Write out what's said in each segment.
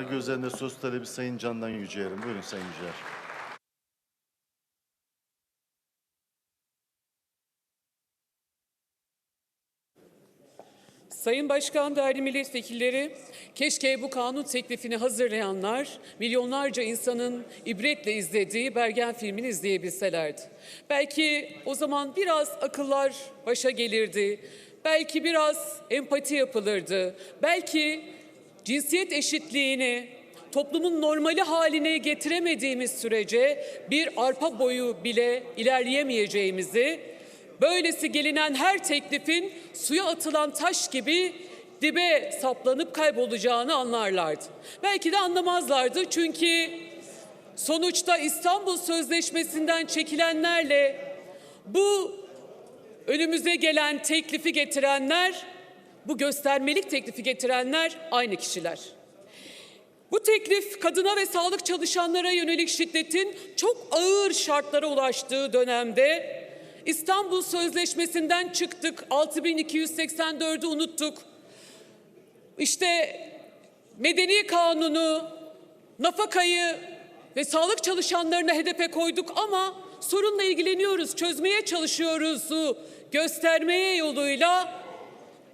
Yargı üzerinde söz talebi Sayın Candan Yücel'in. Buyurun Sayın Yücel. Sayın Başkan, değerli milletvekilleri, keşke bu kanun teklifini hazırlayanlar milyonlarca insanın ibretle izlediği Bergen filmini izleyebilselerdi. Belki o zaman biraz akıllar başa gelirdi, belki biraz empati yapılırdı, belki cinsiyet eşitliğini toplumun normali haline getiremediğimiz sürece bir arpa boyu bile ilerleyemeyeceğimizi Böylesi gelinen her teklifin suya atılan taş gibi dibe saplanıp kaybolacağını anlarlardı. Belki de anlamazlardı çünkü sonuçta İstanbul Sözleşmesi'nden çekilenlerle bu önümüze gelen teklifi getirenler, bu göstermelik teklifi getirenler aynı kişiler. Bu teklif kadına ve sağlık çalışanlara yönelik şiddetin çok ağır şartlara ulaştığı dönemde İstanbul Sözleşmesi'nden çıktık. 6284'ü unuttuk. İşte medeni kanunu, nafakayı ve sağlık çalışanlarına hedefe koyduk ama sorunla ilgileniyoruz, çözmeye çalışıyoruz göstermeye yoluyla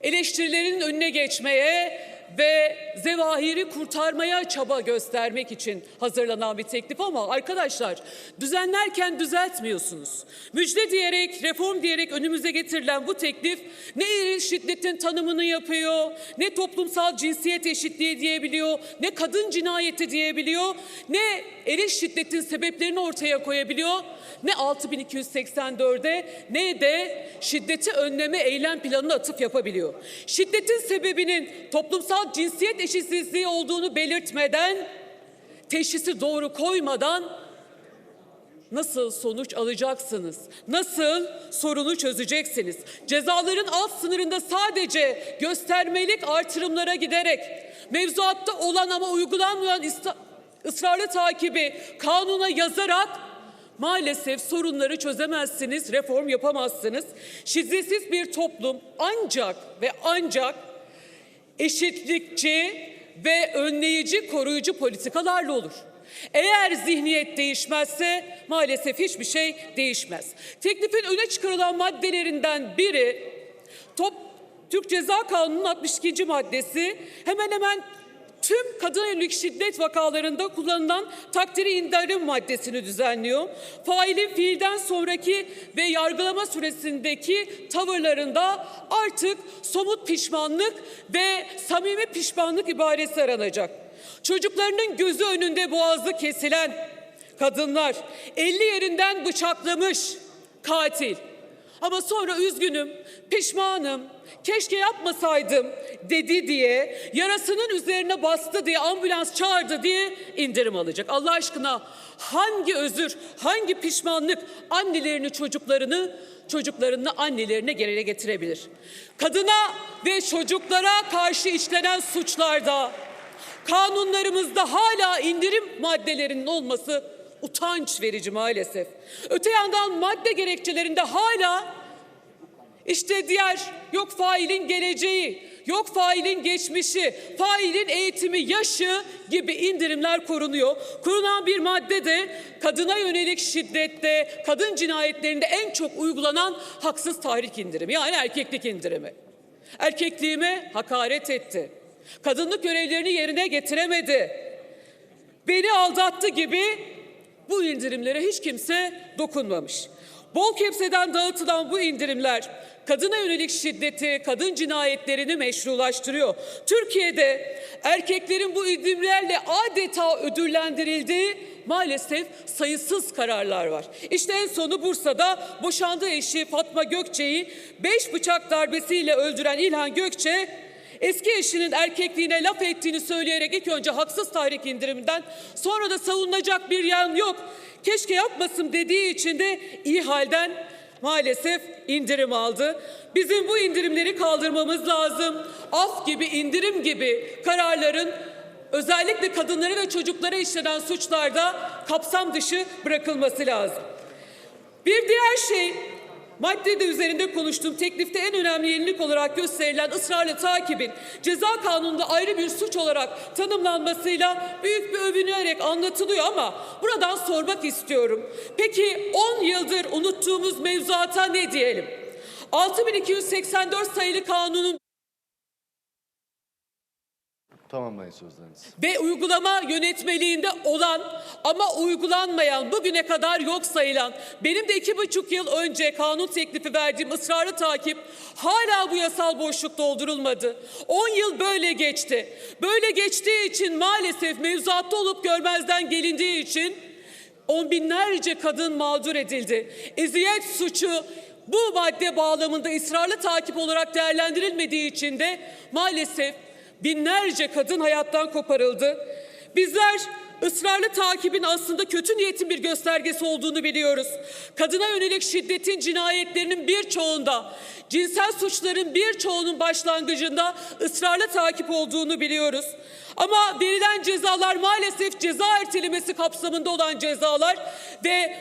eleştirilerin önüne geçmeye ve zevahiri kurtarmaya çaba göstermek için hazırlanan bir teklif ama arkadaşlar düzenlerken düzeltmiyorsunuz. Müjde diyerek, reform diyerek önümüze getirilen bu teklif ne eril şiddetin tanımını yapıyor, ne toplumsal cinsiyet eşitliği diyebiliyor, ne kadın cinayeti diyebiliyor, ne eril şiddetin sebeplerini ortaya koyabiliyor ne 6284'e ne de şiddeti önleme eylem planına atıf yapabiliyor. Şiddetin sebebinin toplumsal cinsiyet eşitsizliği olduğunu belirtmeden, teşhisi doğru koymadan nasıl sonuç alacaksınız? Nasıl sorunu çözeceksiniz? Cezaların alt sınırında sadece göstermelik artırımlara giderek mevzuatta olan ama uygulanmayan ısrarlı takibi kanuna yazarak Maalesef sorunları çözemezsiniz, reform yapamazsınız. Şiddetsiz bir toplum ancak ve ancak eşitlikçi ve önleyici, koruyucu politikalarla olur. Eğer zihniyet değişmezse maalesef hiçbir şey değişmez. Teklifin öne çıkarılan maddelerinden biri top, Türk Ceza Kanunu'nun 62. maddesi hemen hemen tüm kadına yönelik şiddet vakalarında kullanılan takdiri indirim maddesini düzenliyor. Failin fiilden sonraki ve yargılama süresindeki tavırlarında artık somut pişmanlık ve samimi pişmanlık ibaresi aranacak. Çocuklarının gözü önünde boğazı kesilen kadınlar, 50 yerinden bıçaklamış katil. Ama sonra üzgünüm, pişmanım, keşke yapmasaydım dedi diye, yarasının üzerine bastı diye, ambulans çağırdı diye indirim alacak. Allah aşkına hangi özür, hangi pişmanlık annelerini, çocuklarını, çocuklarını annelerine geri getirebilir? Kadına ve çocuklara karşı işlenen suçlarda kanunlarımızda hala indirim maddelerinin olması utanç verici maalesef. Öte yandan madde gerekçelerinde hala işte diğer yok failin geleceği, yok failin geçmişi, failin eğitimi, yaşı gibi indirimler korunuyor. Korunan bir madde de kadına yönelik şiddette, kadın cinayetlerinde en çok uygulanan haksız tahrik indirimi yani erkeklik indirimi. Erkekliğime hakaret etti. Kadınlık görevlerini yerine getiremedi. Beni aldattı gibi bu indirimlere hiç kimse dokunmamış. Bol kepseden dağıtılan bu indirimler kadına yönelik şiddeti, kadın cinayetlerini meşrulaştırıyor. Türkiye'de erkeklerin bu indirimlerle adeta ödüllendirildiği maalesef sayısız kararlar var. İşte en sonu Bursa'da boşandığı eşi Fatma Gökçe'yi beş bıçak darbesiyle öldüren İlhan Gökçe Eski eşinin erkekliğine laf ettiğini söyleyerek ilk önce haksız tahrik indiriminden sonra da savunulacak bir yan yok. Keşke yapmasın dediği için de iyi halden maalesef indirim aldı. Bizim bu indirimleri kaldırmamız lazım. Af gibi, indirim gibi kararların özellikle kadınları ve çocuklara işlenen suçlarda kapsam dışı bırakılması lazım. Bir diğer şey Madde de üzerinde konuştuğum teklifte en önemli yenilik olarak gösterilen ısrarlı takibin ceza kanununda ayrı bir suç olarak tanımlanmasıyla büyük bir övünülerek anlatılıyor ama buradan sormak istiyorum. Peki 10 yıldır unuttuğumuz mevzuata ne diyelim? 6284 sayılı kanunun Tamamlayın sözlerinizi. ve uygulama yönetmeliğinde olan ama uygulanmayan bugüne kadar yok sayılan benim de iki buçuk yıl önce kanun teklifi verdiğim ısrarlı takip hala bu yasal boşluk doldurulmadı. 10 yıl böyle geçti. Böyle geçtiği için maalesef mevzuatta olup görmezden gelindiği için on binlerce kadın mağdur edildi. Eziyet suçu bu madde bağlamında ısrarlı takip olarak değerlendirilmediği için de maalesef binlerce kadın hayattan koparıldı. Bizler ısrarlı takibin aslında kötü niyetin bir göstergesi olduğunu biliyoruz. Kadına yönelik şiddetin cinayetlerinin birçoğunda, cinsel suçların birçoğunun başlangıcında ısrarlı takip olduğunu biliyoruz. Ama verilen cezalar maalesef ceza ertelemesi kapsamında olan cezalar ve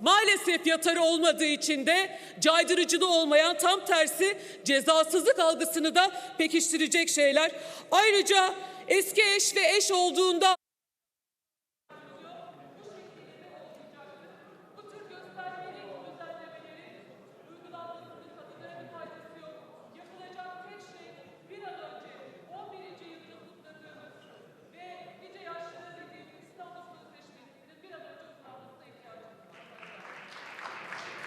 maalesef yatarı olmadığı için de caydırıcı da olmayan tam tersi cezasızlık algısını da pekiştirecek şeyler. Ayrıca eski eş ve eş olduğunda